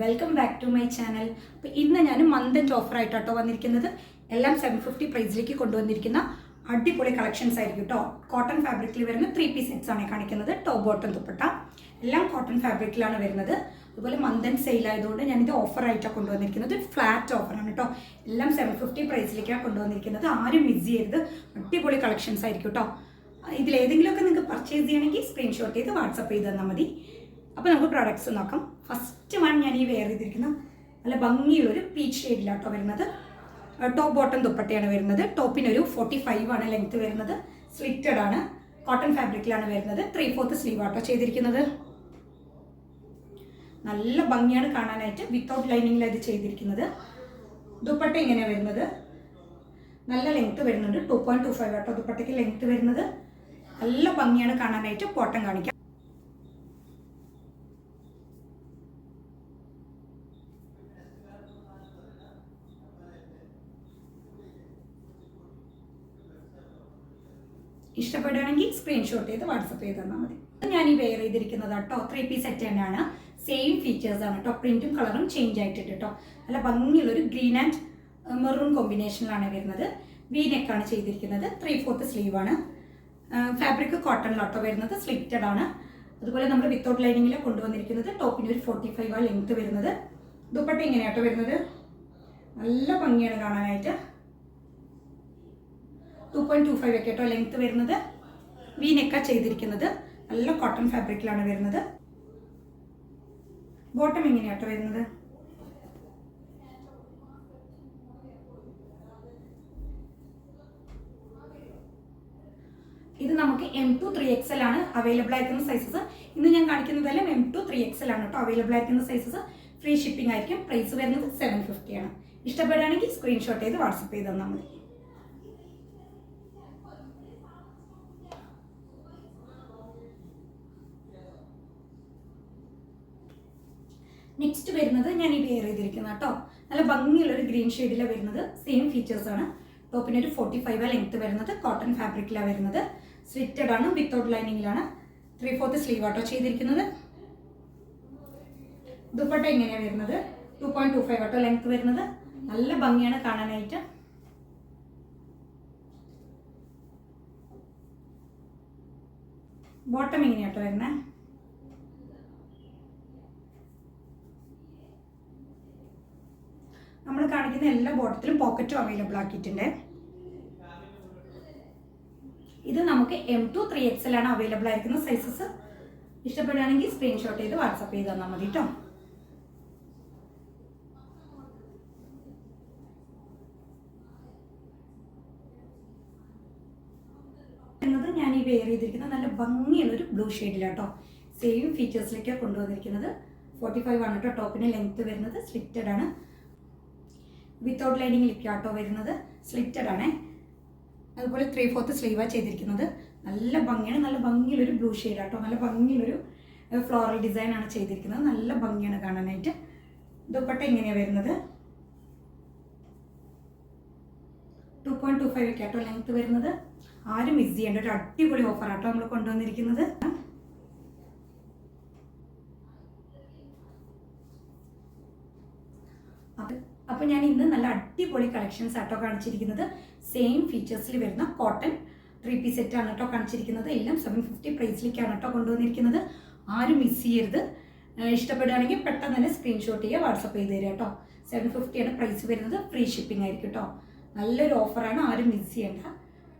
Welcome back to my channel അപ്പോൾ ഇന്ന് ഞാൻ മന്ത് ഓഫർ ആയിട്ടോ വന്നിരിക്കുന്നത്. എല്ലാം സെവൻ ഫിഫ്റ്റി പ്രൈസിലേക്ക് കൊണ്ടുവന്നിരിക്കുന്ന അടിപൊളി കളക്ഷൻസ് ആയിരിക്കും കേട്ടോ കോട്ടൺ ഫാബ്രിക്കിൽ വരുന്ന ത്രീ പീസ് സെറ്റ്സ് ആണ് കാണിക്കുന്നത്. Top bottom dupatta. എല്ലാം കോട്ടൺ ഫാബ്രിക്കിലാണ് വരുന്നത്. അതുപോലെ മന്ത് ആൻഡ് സെയിൽ ആയതുകൊണ്ട് ഞാനിത് ഓഫർ ആയിട്ടാണ് കൊണ്ടുവന്നിരിക്കുന്നത്. ഫ്ലാറ്റ് ഓഫറാണ് കേട്ടോ എല്ലാം സെവൻ ഫിഫ്റ്റി പ്രൈസിലേക്കാണ് കൊണ്ടുവന്നിരിക്കുന്നത്. ആരും മിസ് ചെയ്യരുത്. അടിപൊളി കളക്ഷൻസ് ആയിരിക്കും കേട്ടോ ഇതിലേതെങ്കിലുമൊക്കെ നിങ്ങൾക്ക് പർച്ചേസ് ചെയ്യണമെങ്കിൽ സ്ക്രീൻഷോട്ട് ചെയ്ത് വാട്സപ്പ് ചെയ്ത് തന്നാൽ മതി. അപ്പോൾ നമുക്ക് പ്രോഡക്റ്റ്സ് നോക്കാം. ഫസ്റ്റ് വൺ ഞാൻ ഈ വെയർ ചെയ്തിരിക്കുന്നത് നല്ല ഭംഗിയുള്ളൊരു പീച്ച് ഷെയ്ഡിലാട്ടോ വരുന്നത്. ടോപ്പ് ബോട്ടം ദുപ്പട്ടയാണ് വരുന്നത്. ടോപ്പിനൊരു ഫോർട്ടി ഫൈവ് ആണ് ലെങ്ത് വരുന്നത്. സ്ലിറ്റഡ് ആണ്. കോട്ടൺ ഫാബ്രിക്കിലാണ് വരുന്നത്. ത്രീ ഫോർത്ത് സ്ലീവ് ആട്ടോ ചെയ്തിരിക്കുന്നത്. നല്ല ഭംഗിയാണ് കാണാനായിട്ട് വിത്തൗട്ട് ലൈനിങ്ങിൽ ഇത് ചെയ്തിരിക്കുന്നത്. ദുപ്പട്ട ഇങ്ങനെയാണ് വരുന്നത്. നല്ല ലെങ്ത് വരുന്നുണ്ട്. ടു പോയിന്റ് ടു ഫൈവ് ആട്ടോ ദുപ്പട്ടയ്ക്ക് ലെങ്ത് വരുന്നത്. നല്ല ഭംഗിയാണ് കാണാനായിട്ട് കോട്ടൺ കാണിക്കാം. ഇഷ്ടപ്പെടുകയാണെങ്കിൽ സ്ക്രീൻഷോട്ട് ചെയ്ത് വാട്സപ്പ് ചെയ്ത് തന്നാൽ മതി. ഞാൻ ഈ വെയർ ചെയ്തിരിക്കുന്നത് കേട്ടോ. ത്രീ പീസ് സെറ്റ് തന്നെയാണ്. സെയിം ഫീച്ചേഴ്സ് ആണ് കേട്ടോ. പ്രിന്റും കളറും ചേഞ്ച് ആയിട്ടുണ്ട് കേട്ടോ. നല്ല ഭംഗിയുള്ളൊരു ഗ്രീൻ ആൻഡ് മെറൂൺ കോമ്പിനേഷനിലാണ് വരുന്നത്. വി നെക്കാണ് ചെയ്തിരിക്കുന്നത്. ത്രീ ഫോർത്ത് സ്ലീവ് ആണ്. ഫാബ്രിക് കോട്ടണിലോട്ടോ വരുന്നത്. സ്ലിറ്റഡ് ആണ്. അതുപോലെ നമ്മൾ വിത്തൗട്ട് ലൈനിങ്ങിൽ കൊണ്ടുവന്നിരിക്കുന്നത്. ടോപ്പിന് ഒരു ഫോർട്ടി ഫൈവ് ആ ലെങ്ത് വരുന്നത്. ദുപ്പട്ട ഇങ്ങനെയാട്ടോ വരുന്നത്. നല്ല ഭംഗിയാണ് കാണാനായിട്ട്. ടു പോയിന്റ് ടു ഫൈവ് ഒക്കെ കേട്ടോ ലെങ്ത് വരുന്നത്. വീനൊക്കെ നെക്ക ചെയ്തിരിക്കുന്നത്. നല്ല കോട്ടൺ ഫാബ്രിക്കിലാണ് വരുന്നത്. ബോട്ടം എങ്ങനെയാട്ടോ വരുന്നത്? ഇത് നമുക്ക് M to three X L ആണ് അവൈലബിൾ ആയിരിക്കുന്ന സൈസസ് ഇന്ന് ഞാൻ കാണിക്കുന്നതെല്ലാം M to three X L ആണ് കേട്ടോ അവൈലബിൾ ആയിരിക്കുന്ന സൈസസ് ഫ്രീ ഷിപ്പിംഗ് ആയിരിക്കും. പ്രൈസ് വരുന്നത് സെവൻ ഫിഫ്റ്റി ആണ്. ഇഷ്ടപ്പെടുകയാണെങ്കിൽ സ്ക്രീൻഷോട്ട് ചെയ്ത് വാട്സപ്പ് ചെയ്ത് തന്നാൽ മതി. നെക്സ്റ്റ് വരുന്നത് ഞാൻ ഈ വെയർ ചെയ്തിരിക്കുന്ന കേട്ടോ നല്ല ഭംഗിയുള്ള ഒരു ഗ്രീൻ ഷെയ്ഡിലാണ് വരുന്നത്. സെയിം ഫീച്ചേഴ്സ് ആണ്. ടോപ്പിന് ഒരു ഫോർട്ടി ഫൈവ് ലെങ്ത് വരുന്നത്. കോട്ടൺ ഫാബ്രിക്കിലാണ് വരുന്നത്. സ്ലിറ്റഡ് ആണ്. വിത്തൗട്ട് ലൈനിങ്ങിലാണ് ത്രീ ഫോർത്ത് സ്ലീവ് ആട്ടോ ചെയ്തിരിക്കുന്നത്. ദുപ്പട്ട ഇങ്ങനെയാണ് വരുന്നത്. ടു പോയിന്റ് ടു ഫൈവ് ആട്ടോ ലെങ്ത് വരുന്നത്. നല്ല ഭംഗിയാണ് കാണാനായിട്ട്. ബോട്ടം ഇങ്ങനെയാട്ടോ വരുന്നത് നമ്മൾ കാണിക്കുന്ന എല്ലാ ബോട്ടത്തിലും പോക്കറ്റും അവൈലബിൾ ആക്കിയിട്ടുണ്ട്. ഇത് നമുക്ക് എം ടു ത്രീ എക്സ് ആണ് അവൈലബിൾ ആയിരിക്കുന്ന സൈസസ് ഇഷ്ടപ്പെടുകയാണെങ്കിൽ സ്ക്രീൻഷോട്ട് ചെയ്ത് വാട്സപ്പ് ചെയ്ത് തന്നാൽ മതി കേട്ടോ എന്നത് ഞാൻ ഈ വെയർ ചെയ്തിരിക്കുന്ന നല്ല ഭംഗിയുള്ള ഒരു ബ്ലൂ ഷെയ്ഡിലാട്ടോ സെയിം ഫീച്ചേഴ്സിലേക്കാണ് കൊണ്ടുവന്നിരിക്കുന്നത്. ഫോർട്ടി ഫൈവ് ആണ് കേട്ടോ ടോപ്പിന് ലെങ്ത് വരുന്നത്. സ്ലിറ്റഡ് ആണ്. വിത്തൗട്ട് ലൈനിങ് ആട്ടോ വരുന്നത് സ്ലിറ്റഡ് ആണ്. അതുപോലെ ത്രീ ഫോർത്ത് സ്ലീവാണ് ചെയ്തിരിക്കുന്നത്. നല്ല ഭംഗിയാണ്. നല്ല ഭംഗിയുള്ളൊരു ബ്ലൂ ഷെയ്ഡ് ആട്ടോ. നല്ല ഭംഗിയുള്ളൊരു ഫ്ലോറൽ ഡിസൈൻ ആണ് ചെയ്തിരിക്കുന്നത്. നല്ല ഭംഗിയാണ് കാണാനായിട്ട്. ദുപ്പട്ട ഇങ്ങനെയാണ് വരുന്നത്. ടു പോയിന്റ് ടു ഫൈവ് ഒക്കെ ആട്ടോ ലെങ്ത് വരുന്നത്. ആരും മിസ് ചെയ്യേണ്ട ഒരു അടിപൊളി ഓഫർ ആട്ടോ നമ്മൾ കൊണ്ടുവന്നിരിക്കുന്നത്. അപ്പോൾ ഞാൻ ഇന്ന് നല്ല അടിപൊളി കളക്ഷൻസ് ആട്ടോ കാണിച്ചിരിക്കുന്നത്. സെയിം ഫീച്ചേഴ്സിൽ വരുന്ന കോട്ടൺ ത്രീ പീസ് സെറ്റ് ആണ് കേട്ടോ കാണിച്ചിരിക്കുന്നത്. എല്ലാം സെവൻ ഫിഫ്റ്റി പ്രൈസിലേക്കാണ് കേട്ടോ കൊണ്ടുവന്നിരിക്കുന്നത്. ആരും മിസ് ചെയ്യരുത്. ഇഷ്ടപ്പെടുകയാണെങ്കിൽ പെട്ടെന്ന് തന്നെ സ്ക്രീൻഷോട്ട് ചെയ്യുക വാട്സപ്പ് ചെയ്ത് തരിക കേട്ടോ സെവൻ ഫിഫ്റ്റിയാണ് പ്രൈസ് വരുന്നത്. ഫ്രീ ഷിപ്പിംഗ് ആയിരിക്കും കേട്ടോ നല്ലൊരു ഓഫറാണ് ആരും മിസ് ചെയ്യേണ്ട.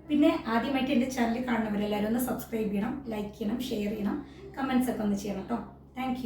പിന്നെ ആദ്യമായിട്ട് എന്റെ ചാനൽ കാണുന്നവരെല്ലാവരും ഒന്ന് സബ്സ്ക്രൈബ് ചെയ്യണം ലൈക്ക് ചെയ്യണം ഷെയർ ചെയ്യണം. കമൻസ് ഒക്കെ ഒന്ന് ചെയ്യണം കേട്ടോ താങ്ക്